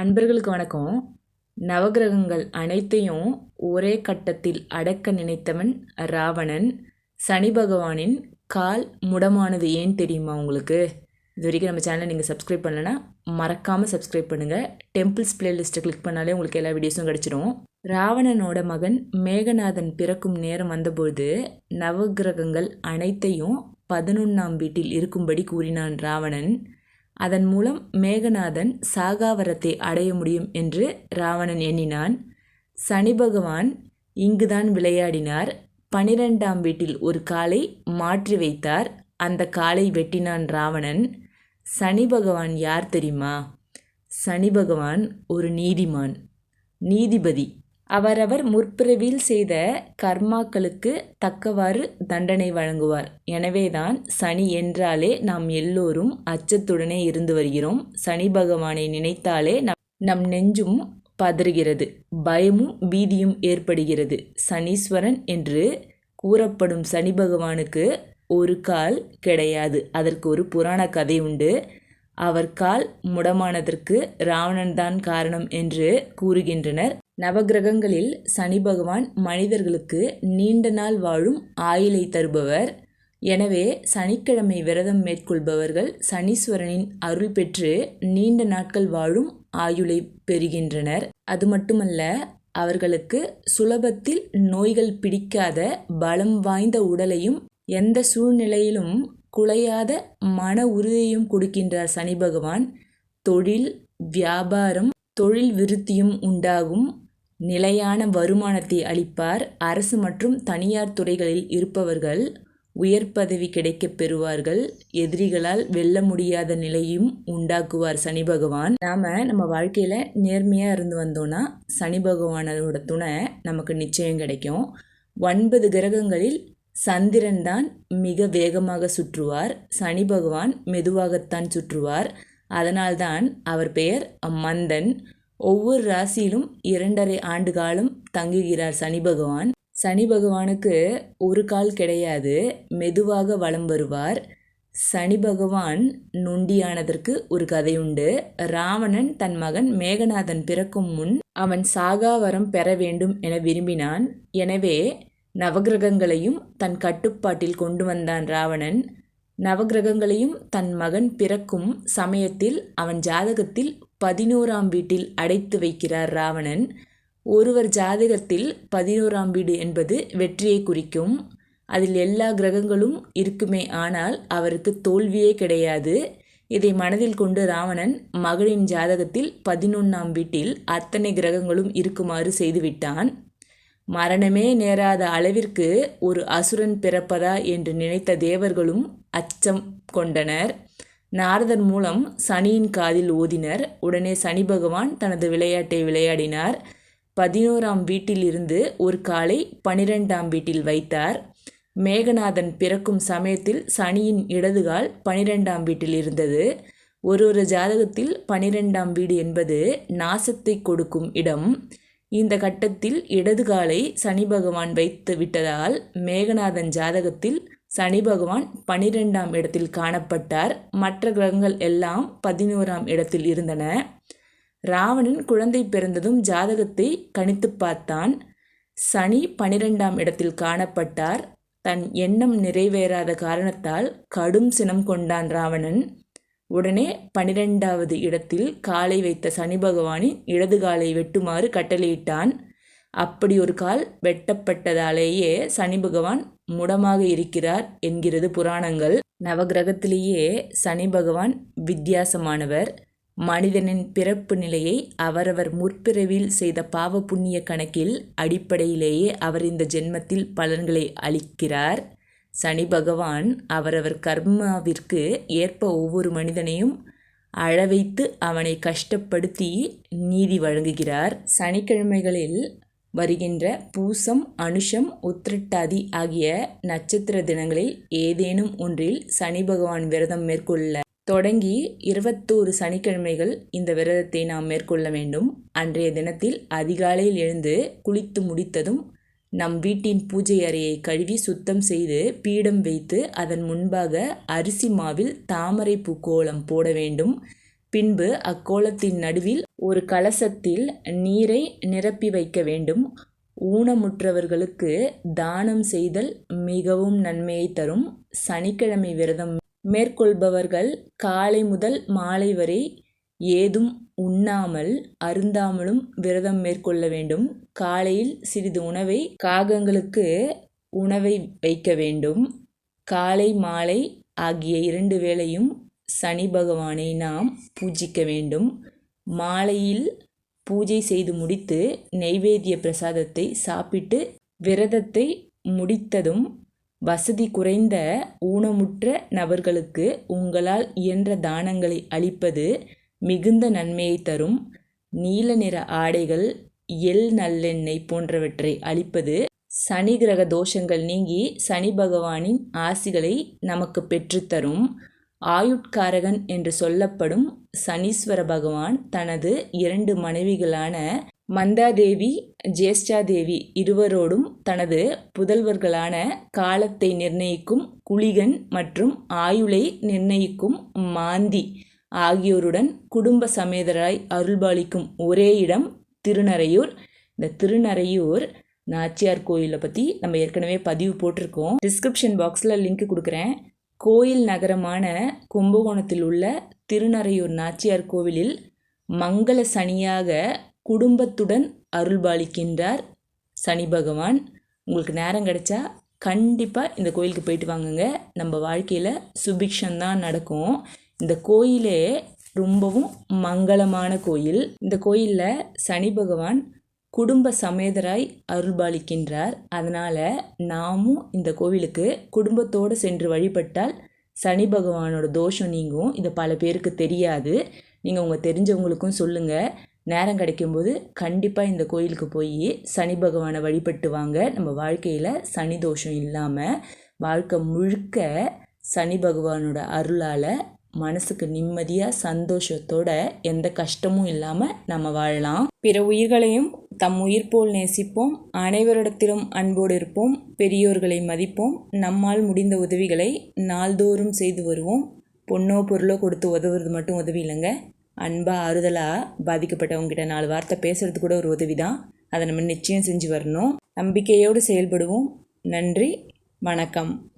அன்பர்களுக்கு வணக்கம். நவகிரகங்கள் அனைத்தையும் ஒரே கட்டத்தில் அடக்க நினைத்தவன் ராவணன். சனி பகவானின் கால் முடமானது ஏன் தெரியுமா உங்களுக்கு? இது வரைக்கும் நம்ம சேனலை நீங்கள் சப்ஸ்கிரைப் பண்ணலைன்னா மறக்காமல் சப்ஸ்கிரைப் பண்ணுங்கள் டெம்பிள்ஸ் பிளேலிஸ்ட்டை கிளிக் பண்ணாலே உங்களுக்கு எல்லா வீடியோஸும் கிடச்சிரும். ராவணனோட மகன் மேகநாதன் பிறக்கும் நேரம் வந்தபோது நவகிரகங்கள் அனைத்தையும் பதினொன்றாம் வீட்டில் இருக்கும்படி கூறினான் ராவணன். அதன் மூலம் மேகநாதன் சாகாவரத்தை அடைய முடியும் என்று ராவணன் எண்ணினான். சனி பகவான் இங்குதான் விளையாடினார். பனிரெண்டாம் வீட்டில் ஒரு காலை மாற்றி வைத்தார். அந்த காலை வெட்டினான் ராவணன். சனி பகவான் யார் தெரியுமா? சனி பகவான் ஒரு நீதிமான். நீதிபதி. அவரவர் முற்பிறவியில் செய்த கர்மாக்களுக்கு தக்கவாறு தண்டனை வழங்குவார். எனவேதான் சனி என்றாலே நாம் எல்லோரும் அச்சத்துடனே இருந்து வருகிறோம். சனி பகவானை நினைத்தாலே நம் நம் நெஞ்சும் பதறுகிறது. பயமும் பீதியும் ஏற்படுகிறது. சனீஸ்வரன் என்று கூறப்படும் சனி பகவானுக்கு ஒரு கால் கிடையாது. அதற்கு ஒரு புராண கதை உண்டு. அவர் கால் முடமானதற்கு ராவணன்தான் காரணம் என்று கூறுகின்றனர். நவகிரகங்களில் சனி பகவான் மனிதர்களுக்கு நீண்ட நாள் வாழும் ஆயுளை தருபவர். எனவே சனிக்கிழமை விரதம் மேற்கொள்பவர்கள் சனீஸ்வரனின் அருள் பெற்று நீண்ட நாட்கள் வாழும் ஆயுளை பெறுகின்றனர். அது மட்டுமல்ல அவர்களுக்கு சுலபத்தில் நோய்கள் பிடிக்காத பலம் வாய்ந்த உடலையும் எந்த சூழ்நிலையிலும் குலையாத மன உறுதியையும் கொடுக்கின்றார் சனி பகவான். தொழில் வியாபாரம் தொழில் விருத்தியும் உண்டாகும். நிலையான வருமானத்தை அளிப்பார். அரசு மற்றும் தனியார் துறைகளில் இருப்பவர்கள் உயர் பதவி கிடைக்கப் பெறுவார்கள். எதிரிகளால் வெல்ல முடியாத நிலையும் உண்டாக்குவார் சனி பகவான். நாம் நம்ம வாழ்க்கையில் நேர்மையாக இருந்து வந்தோன்னா சனி பகவானோட துணை நமக்கு நிச்சயம் கிடைக்கும். ஒன்பது கிரகங்களில் சந்திரன் தான் மிக வேகமாக சுற்றுவார். சனி பகவான் மெதுவாகத்தான் சுற்றுவார். அதனால்தான் அவர் பெயர் மந்தன் ஒவ்வொரு ராசியிலும் இரண்டரை ஆண்டு காலம் தங்குகிறார் சனி பகவான். சனி பகவானுக்கு ஒரு கால் கிடையாது மெதுவாக வலம் வருவார். சனி பகவான் நொண்டியானதற்கு ஒரு கதை உண்டு. ராவணன் தன் மகன் மேகநாதன் பிறக்கும் முன் அவன் சாகாவரம் பெற வேண்டும் என விரும்பினான். எனவே நவகிரகங்களையும் தன் கட்டுப்பாட்டில் கொண்டு வந்தான் ராவணன். நவகிரகங்களையும் தன் மகன் பிறக்கும் சமயத்தில் அவன் ஜாதகத்தில் பதினோராம் வீட்டில் அடைத்து வைக்கிறார் ராவணன். ஒருவர் ஜாதகத்தில் பதினோராம் வீடு என்பது வெற்றியை குறிக்கும். அதில் எல்லா கிரகங்களும் இருக்குமே ஆனால் அவருக்கு தோல்வியே கிடையாது. இதை மனதில் கொண்டு ராவணன் மகளின் ஜாதகத்தில் பதினொன்றாம் வீட்டில் அத்தனை கிரகங்களும் இருக்குமாறு செய்துவிட்டான். மரணமே நேராத அளவிற்கு ஒரு அசுரன் பிறப்பதா என்று நினைத்த தேவர்களும் அச்சம் கொண்டனர். நாரதன் மூலம் சனியின் காதில் ஓதினர். உடனே சனி பகவான் தனது விளையாட்டை விளையாடினார். பதினோராம் வீட்டில் இருந்து ஒரு காலை பனிரெண்டாம் வீட்டில் வைத்தார். மேகநாதன் பிறக்கும் சமயத்தில் சனியின் இடதுகால் பனிரெண்டாம் வீட்டில் இருந்தது. ஒரு ஒரு ஜாதகத்தில் பனிரெண்டாம் வீடு என்பது நாசத்தை கொடுக்கும் இடம். இந்த கட்டத்தில் இடதுகாலை சனி பகவான் வைத்து விட்டதால் மேகநாதன் ஜாதகத்தில் சனி பகவான் பனிரெண்டாம் இடத்தில் காணப்பட்டார். மற்ற கிரகங்கள் எல்லாம் பதினோராம் இடத்தில் இருந்தன. ராவணன் குழந்தை பிறந்ததும் ஜாதகத்தை கணித்து பார்த்தான். சனி பனிரெண்டாம் இடத்தில் காணப்பட்டார். தன் எண்ணம் நிறைவேறாத காரணத்தால் கடும் சினம் கொண்டான் ராவணன். உடனே பனிரெண்டாவது இடத்தில் காலை வைத்த சனி பகவானின் இடது காலை வெட்டுமாறு கட்டளையிட்டான். அப்படி ஒரு கால் வெட்டப்பட்டதாலேயே சனி பகவான் முடமாக இருக்கிறார் என்கிறது புராணங்கள். நவகிரகத்திலேயே சனி பகவான் வித்தியாசமானவர். மனிதனின் பிறப்பு நிலையை அவரவர் முற்பிறவில் செய்த பாவ புண்ணிய கணக்கில் அடிப்படையிலேயே அவர் இந்த ஜென்மத்தில் பலன்களை அளிக்கிறார். சனி பகவான் அவரவர் கர்மாவிற்கு ஏற்ப ஒவ்வொரு மனிதனையும் அழவைத்து அவனை கஷ்டப்படுத்தி நீதி வழங்குகிறார். சனிக்கிழமைகளில் வருகின்ற பூசம் அனுஷம் உத்திரட்டாதி ஆகிய நட்சத்திர தினங்களில் ஏதேனும் ஒன்றில் சனி பகவான் விரதம் மேற்கொள்ள தொடங்கி இருபத்தோரு சனிக்கிழமைகள் இந்த விரதத்தை நாம் மேற்கொள்ள வேண்டும். அன்றைய தினத்தில் அதிகாலையில் எழுந்து குளித்து முடித்ததும் நம் வீட்டின் பூஜை அறையை கழுவி சுத்தம் செய்து பீடம் வைத்து அதன் முன்பாக அரிசி மாவில் தாமரை பூ கோலம் போட வேண்டும். பின்பு அக்கோலத்தின் நடுவில் ஒரு கலசத்தில் நீரை நிரப்பி வைக்க வேண்டும். ஊனமுற்றவர்களுக்கு தானம் செய்தல் மிகவும் நன்மையை தரும். சனிக்கிழமை விரதம் மேற்கொள்பவர்கள் காலை முதல் மாலை வரை ஏதும் உண்ணாமல் அருந்தாமலும் விரதம் மேற்கொள்ள வேண்டும். காலையில் சிறிது உணவை காகங்களுக்கு உணவை வைக்க வேண்டும். காலை மாலை ஆகிய இரண்டு வேளையும் சனி பகவானை நாம் பூஜிக்க வேண்டும். மாலையில் பூஜை செய்து முடித்து நெய்வேத்திய பிரசாதத்தை சாப்பிட்டு விரதத்தை முடித்ததும் வசதி குறைந்த ஊனமுற்ற நபர்களுக்கு உங்களால் இயன்ற தானங்களை அளிப்பது மிகுந்த நன்மையை தரும். நீல நிற ஆடைகள் எள் நல்லெண்ணெய் போன்றவற்றை அளிப்பது சனி கிரக தோஷங்கள் நீங்கி சனி பகவானின் ஆசிகளை நமக்கு பெற்றுத்தரும். ஆயுட்காரகன் என்று சொல்லப்படும் சனீஸ்வர பகவான் தனது இரண்டு மனைவிகளான மந்தாதேவி ஜேஷ்டாதேவி இருவரோடும் தனது புதல்வர்களான காலத்தை நிர்ணயிக்கும் குளிகன் மற்றும் ஆயுளை நிர்ணயிக்கும் மாந்தி ஆகியோருடன் குடும்ப சமேதராய் அருள்பாலிக்கும் ஒரே இடம் திருநறையூர். இந்த திருநறையூர் நாச்சியார் கோயிலை பற்றி நம்ம ஏற்கனவே பதிவு போட்டிருக்கோம். டிஸ்கிரிப்ஷன் பாக்ஸில் லிங்க் கொடுக்குறேன். கோயில் நகரமான கும்பகோணத்தில் உள்ள திருநறையூர் நாச்சியார் கோவிலில் மங்கள சனியாக குடும்பத்துடன் அருள்பாலிக்கின்றார் சனி பகவான். உங்களுக்கு நேரம் கிடைச்சா கண்டிப்பாக இந்த கோயிலுக்கு போயிட்டு வாங்குங்க. நம்ம வாழ்க்கையில் சுபிக்ஷந்தான் நடக்கும். இந்த கோயிலே ரொம்பவும் மங்களமான கோயில். இந்த கோயிலில் சனி பகவான் குடும்ப சமேதராய் அருள்பாலிக்கின்றார். அதனால் நாமும் இந்த கோவிலுக்கு குடும்பத்தோடு சென்று வழிபட்டால் சனி பகவானோட தோஷம் நீங்கும். இது பல பேருக்கு தெரியாது. நீங்கள் உங்கள் தெரிஞ்சவங்களுக்கும் சொல்லுங்கள் நேரம் கிடைக்கும்போது கண்டிப்பாக இந்த கோயிலுக்கு போய் சனி பகவானை வழிபட்டு வாங்க. நம்ம வாழ்க்கையில் சனி தோஷம் இல்லாமல் வாழ்க்கை முழுக்க சனி பகவானோட அருளால் மனசுக்கு நிம்மதியாக சந்தோஷத்தோட எந்த கஷ்டமும் இல்லாமல் நம்ம வாழலாம். பிற உயிர்களையும் தம் உயிர் போல் நேசிப்போம். அனைவரிடத்திலும் அன்போடு இருப்போம். பெரியோர்களை மதிப்போம். நம்மால் முடிந்த உதவிகளை நாள்தோறும் செய்து வருவோம். பொண்ணோ பொருளோ கொடுத்து உதவுறது மட்டும் உதவி இல்லைங்க. அன்பாக ஆறுதலாக பாதிக்கப்பட்டவங்ககிட்ட நாலு வார்த்தை பேசுறது கூட ஒரு உதவி தான் அதை நம்ம நிச்சயம் செஞ்சு வரணும். நம்பிக்கையோடு செயல்படுவோம். நன்றி. வணக்கம்.